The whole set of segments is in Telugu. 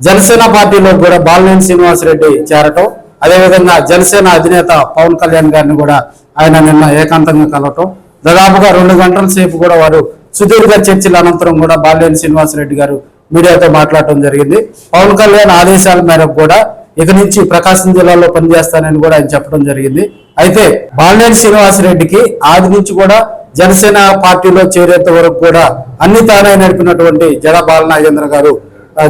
జనసేన పార్టీలో కూడా బాలినేని శ్రీనివాసరెడ్డి చేరటం అదేవిధంగా జనసేన అధినేత పవన్ కళ్యాణ్ గారిని కూడా ఆయన నిన్న ఏకాంతంగా కలవటం దాదాపుగా రెండు గంటల సేపు కూడా వారు సుదీర్ఘ చర్చల అనంతరం కూడా బాలినేని శ్రీనివాసరెడ్డి గారు మీడియాతో మాట్లాడటం జరిగింది. పవన్ కళ్యాణ్ ఆదేశాల మేరకు కూడా ఇక నుంచి ప్రకాశం జిల్లాలో పనిచేస్తానని కూడా ఆయన చెప్పడం జరిగింది. అయితే బాలినేని శ్రీనివాసరెడ్డికి ఆది నుంచి కూడా జనసేన పార్టీలో చేరేంత వరకు కూడా అన్ని తానే నడిపినటువంటి జడ బాలనాగేంద్ర గారు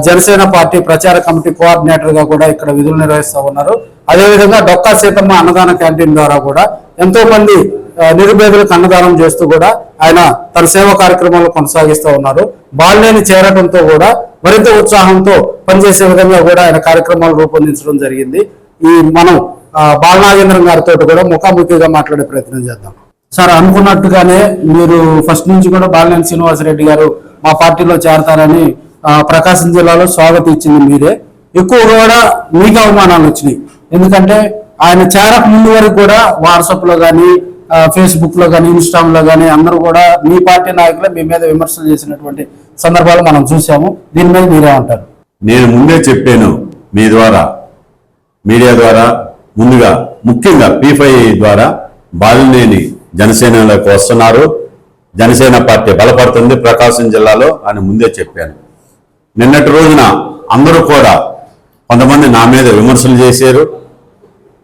జనసేన పార్టీ ప్రచార కమిటీ కోఆర్డినేటర్గా కూడా ఇక్కడ విధులు నిర్వహిస్తూ ఉన్నారు. అదేవిధంగా డొక్కా సీతమ్మ అన్నదాన క్యాంటీన్ ద్వారా కూడా ఎంతో మంది నిరుపేదలకు అన్నదానం చేస్తూ కూడా ఆయన తన సేవా కార్యక్రమాలు కొనసాగిస్తూ ఉన్నారు. బాలినేని చేరడంతో కూడా మరింత ఉత్సాహంతో పనిచేసే విధంగా కూడా ఆయన కార్యక్రమాలు రూపొందించడం జరిగింది. ఈ మనం బాలనాగేంద్రం గారితో కూడా ముఖాముఖిగా మాట్లాడే ప్రయత్నం చేద్దాం. సార్ అనుకున్నట్టుగానే మీరు ఫస్ట్ నుంచి కూడా బాలినేని శ్రీనివాసరెడ్డి గారు మా పార్టీలో చేరతారని ప్రకాశం జిల్లాలో స్వాగతం ఇచ్చింది మీరే ఎక్కువ కూడా మీకు అవమానాలు వచ్చినాయి. ఎందుకంటే ఆయన చేరక ముందు వరకు కూడా వాట్సాప్లో కానీ ఫేస్బుక్లో కానీ ఇన్స్టామ్లో కానీ అందరూ కూడా మీ పార్టీ నాయకులే మీ మీద విమర్శలు చేసినటువంటి సందర్భాలు మనం చూసాము. దీని మీద మీరే ఉంటారు నేను ముందే చెప్పాను మీ ద్వారా మీడియా ద్వారా ముందుగా ముఖ్యంగా పీఫై ద్వారా బాలినేని జనసేనలోకి వస్తున్నారు. జనసేన పార్టీ బలపడుతుంది. ప్రకాశం జిల్లాలో అని ముందే చెప్పాను. నిన్నటి రోజున అందరూ కూడా కొంతమంది నా మీద విమర్శలు చేశారు.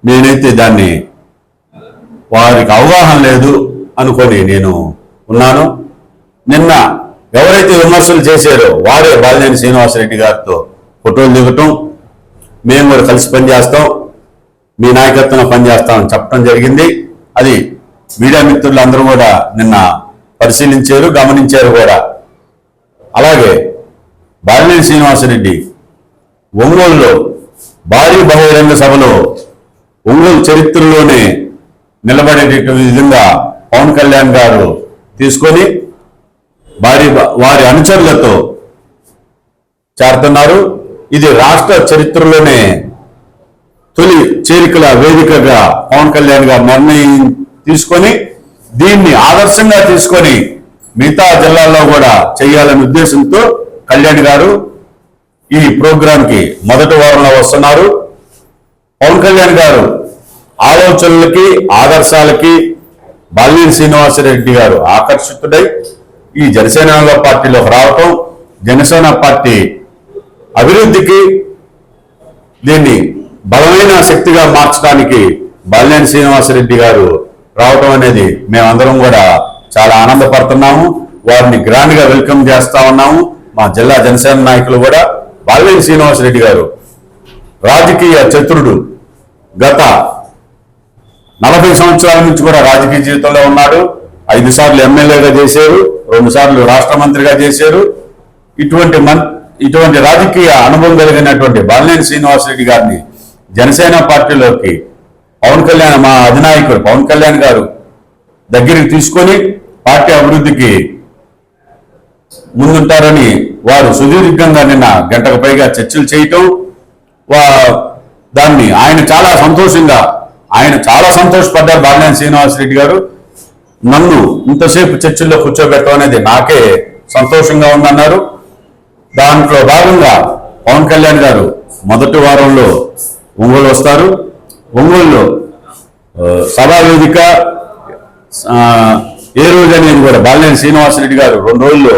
నేనైతే దాన్ని వారికి అవగాహన లేదు అనుకొని నేను ఉన్నాను. నిన్న ఎవరైతే విమర్శలు చేశారో వారే బాలినేని శ్రీనివాసరెడ్డి గారితో ఫోటోలు దిగటం మేము కూడా కలిసి పనిచేస్తాం మీ నాయకత్వంలో పనిచేస్తామని చెప్పడం జరిగింది. అది మీడియా మిత్రులు అందరూ కూడా నిన్న పరిశీలించారు గమనించారు కూడా. అలాగే బాలినేని శ్రీనివాసరెడ్డి. ఒంగోలులో భారీ బహిరంగ సభలో ఒంగోలు చరిత్రలోనే నిలబడే విధంగా పవన్ కళ్యాణ్ గారు తీసుకొని వారి వారి అనుచరులతో చేరుతున్నారు ఇది రాష్ట్ర చరిత్రలోనే తొలి చేరికల వేదికగా పవన్ కళ్యాణ్ గారు నిర్ణయం తీసుకొని దీన్ని ఆదర్శంగా తీసుకొని మిగతా జిల్లాల్లో కూడా చేయాలనే ఉద్దేశంతో కళ్యాణ్ గారు ఈ ప్రోగ్రాంకి మొదటి వారంలో వస్తున్నారు. పవన్ కళ్యాణ్ గారు ఆలోచనలకి ఆదర్శాలకి బాలినేని శ్రీనివాసరెడ్డి గారు ఆకర్షితుడై ఈ జనసేన పార్టీలోకి రావటం జనసేన పార్టీ అభివృద్ధికి దీన్ని బలమైన శక్తిగా మార్చడానికి బాలినేని శ్రీనివాసరెడ్డి గారు రావటం అనేది మేమందరం కూడా చాలా ఆనందపడుతున్నాము. వారిని గ్రాండ్గా వెల్కమ్ చేస్తా ఉన్నాము. మా జిల్లా జనసేన నాయకులు కూడా బాలినేని శ్రీనివాసరెడ్డి గారు రాజకీయ చతురుడు గత నలభై సంవత్సరాల నుంచి కూడా రాజకీయ జీవితంలో ఉన్నాడు. ఐదు సార్లు ఎమ్మెల్యేగా చేశారు రెండు సార్లు రాష్ట్ర మంత్రిగా చేశారు. ఇటువంటి మన్ ఇటువంటి రాజకీయ అనుభవం కలిగినటువంటి బాలినేని శ్రీనివాసరెడ్డి గారిని జనసేన పార్టీలోకి పవన్ కళ్యాణ్ మా అధినాయకుడు పవన్ కళ్యాణ్ గారు దగ్గరికి తీసుకొని పార్టీ అభివృద్ధికి ముందుంటారని వారు సుదీర్ఘంగా నిన్న గంటకు పైగా చర్చలు చేయటం వా దాన్ని ఆయన చాలా సంతోషంగా ఆయన చాలా సంతోషపడ్డారు బాలినేని శ్రీనివాసరెడ్డి గారు. నన్ను ఇంతసేపు చర్చల్లో కూర్చోబెట్టడం అనేది నాకే సంతోషంగా ఉందన్నారు. దాంట్లో భాగంగా పవన్ కళ్యాణ్ గారు మొదటి వారంలో ఒంగోలు వస్తారు. ఒంగోలులో సభా వేదిక ఏ రోజు అనేది కూడా బాలినేని శ్రీనివాసరెడ్డి గారు రెండు రోజుల్లో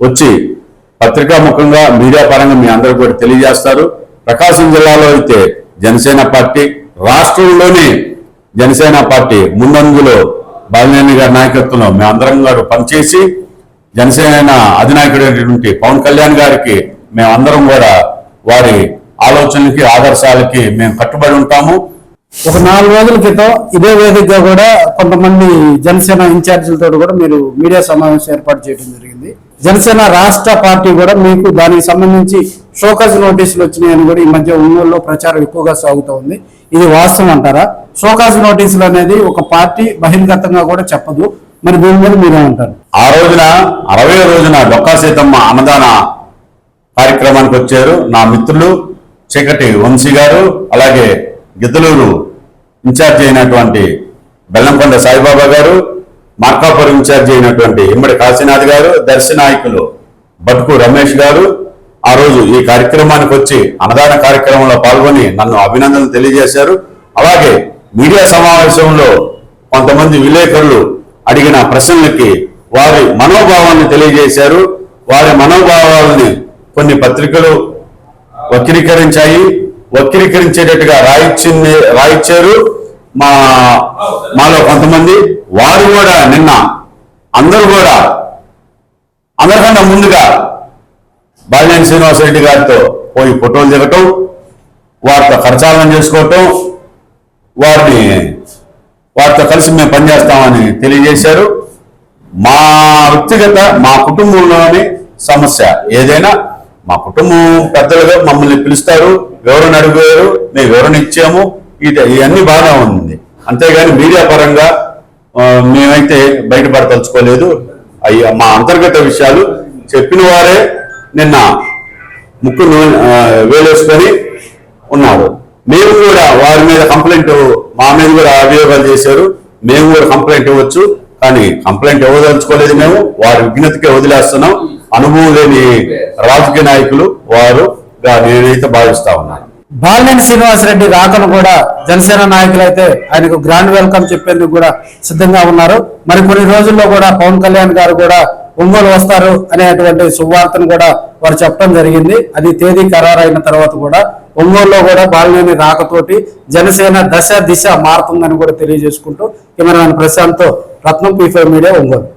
వచ్చి పత్రికా ముఖంగా మీడియా పరంగా మీ అందరూ కూడా తెలియజేస్తారు. ప్రకాశం జిల్లాలో అయితే జనసేన పార్టీ రాష్ట్రంలోనే జనసేన పార్టీ ముందంజలో బాలినేని గారి నాయకత్వంలో మేమందరం గారు పనిచేసి జనసేన అధినాయకుడైనటువంటి పవన్ కళ్యాణ్ గారికి మేమందరం కూడా వారి ఆలోచనలకి ఆదర్శాలకి మేము కట్టుబడి ఉంటాము. ఒక నాలుగు రోజుల క్రితం ఇదే వేదికగా కూడా కొంతమంది జనసేన ఇన్ఛార్జీలతో కూడా మీరు మీడియా సమావేశం ఏర్పాటు చేయడం జరిగింది. జనసేన రాష్ట్ర పార్టీ కూడా మీకు దానికి సంబంధించి షోకాజ్ నోటీసులు వచ్చినాయని కూడా ఈ మధ్య ఒంగోలులో ప్రచారం ఎక్కువగా సాగుతూ ఉంది. ఇది వాస్తవం అంటారా? షోకాజ్ నోటీసులు అనేది ఒక పార్టీ బహిర్గతంగా కూడా చెప్పదు. మరి దీని మీద మీరేమంటారు? ఆ రోజున అరవై రోజున డొక్కా సీతమ్మ అన్నదాన కార్యక్రమానికి వచ్చారు. నా మిత్రులు చీకటి వంశీ గారు అలాగే గిద్దలూరు ఇన్ఛార్జ్ అయినటువంటి బెల్లంకొండ సాయిబాబా గారు మార్కాపురం ఇన్ఛార్జ్ అయినటువంటి ఇమ్మడి కాశీనాథ్ గారు దర్శనాయకులు బతుకు రమేష్ గారు ఆ రోజు ఈ కార్యక్రమానికి వచ్చి అన్నదాన కార్యక్రమంలో పాల్గొని నన్ను అభినందనలు తెలియజేశారు. అలాగే మీడియా సమావేశంలో కొంతమంది విలేకరులు అడిగిన ప్రశ్నలకి వారి మనోభావాన్ని తెలియజేశారు. వారి మనోభావాలని కొన్ని పత్రికలు వక్రీకరించాయి. వక్రీకరించేటట్టుగా రాయిచ్చింది రాయిచ్చారు మా మాలో కొంతమంది. వారు కూడా నిన్న అందరూ కూడా అందరికన్నా ముందుగా బాలినేని శ్రీనివాసరెడ్డి గారితో పోయి ఫోటోలు దిగటం వారితో కరచాలనం చేసుకోవటం వారిని వారితో కలిసి మేము పనిచేస్తామని తెలియజేశారు. మా వ్యక్తిగత మా కుటుంబంలోని సమస్య ఏదైనా మా కుటుంబం పెద్దలుగా మమ్మల్ని పిలుస్తారు వివరణ అడిగారు మేము వివరణ ఇచ్చాము ఇది ఇవన్నీ బాగా ఉంది. అంతేగాని మీడియా పరంగా మేమైతే బయటపడదలుచుకోలేదు. అయ్యి మా అంతర్గత విషయాలు చెప్పిన వారే నిన్న ముక్కు వేలేసుకొని ఉన్నారు. మేము కూడా వారి మీద కంప్లైంట్ మా మీద కూడా అభియోగాలు చేశారు. మేము కూడా కంప్లైంట్ ఇవ్వచ్చు. కానీ కంప్లైంట్ ఇవ్వదలుచుకోలేదు మేము. వారి విజ్ఞతకే వదిలేస్తున్నాం. అనుభవం లేని రాజకీయ నాయకులు వారుగా నేనైతే భావిస్తా ఉన్నాను. బాలినేని శ్రీనివాసరెడ్డి రాకను కూడా జనసేన నాయకులు అయితే ఆయనకు గ్రాండ్ వెల్కమ్ చెప్పేందుకు కూడా సిద్ధంగా ఉన్నారు. మరి కొన్ని రోజుల్లో కూడా పవన్ కళ్యాణ్ గారు కూడా ఒంగోలు వస్తారు అనేటువంటి శుభవార్తను కూడా వారు చెప్పడం జరిగింది. అది తేదీ ఖరారైన తర్వాత కూడా ఒంగోలులో కూడా బాలినేని రాకతోటి జనసేన దశ దిశ మారుతుందని కూడా తెలియజేసుకుంటూ కెమెరామెన్ ప్రశాంత్ రత్నం పీఫర్ మీడియా ఒంగోలు.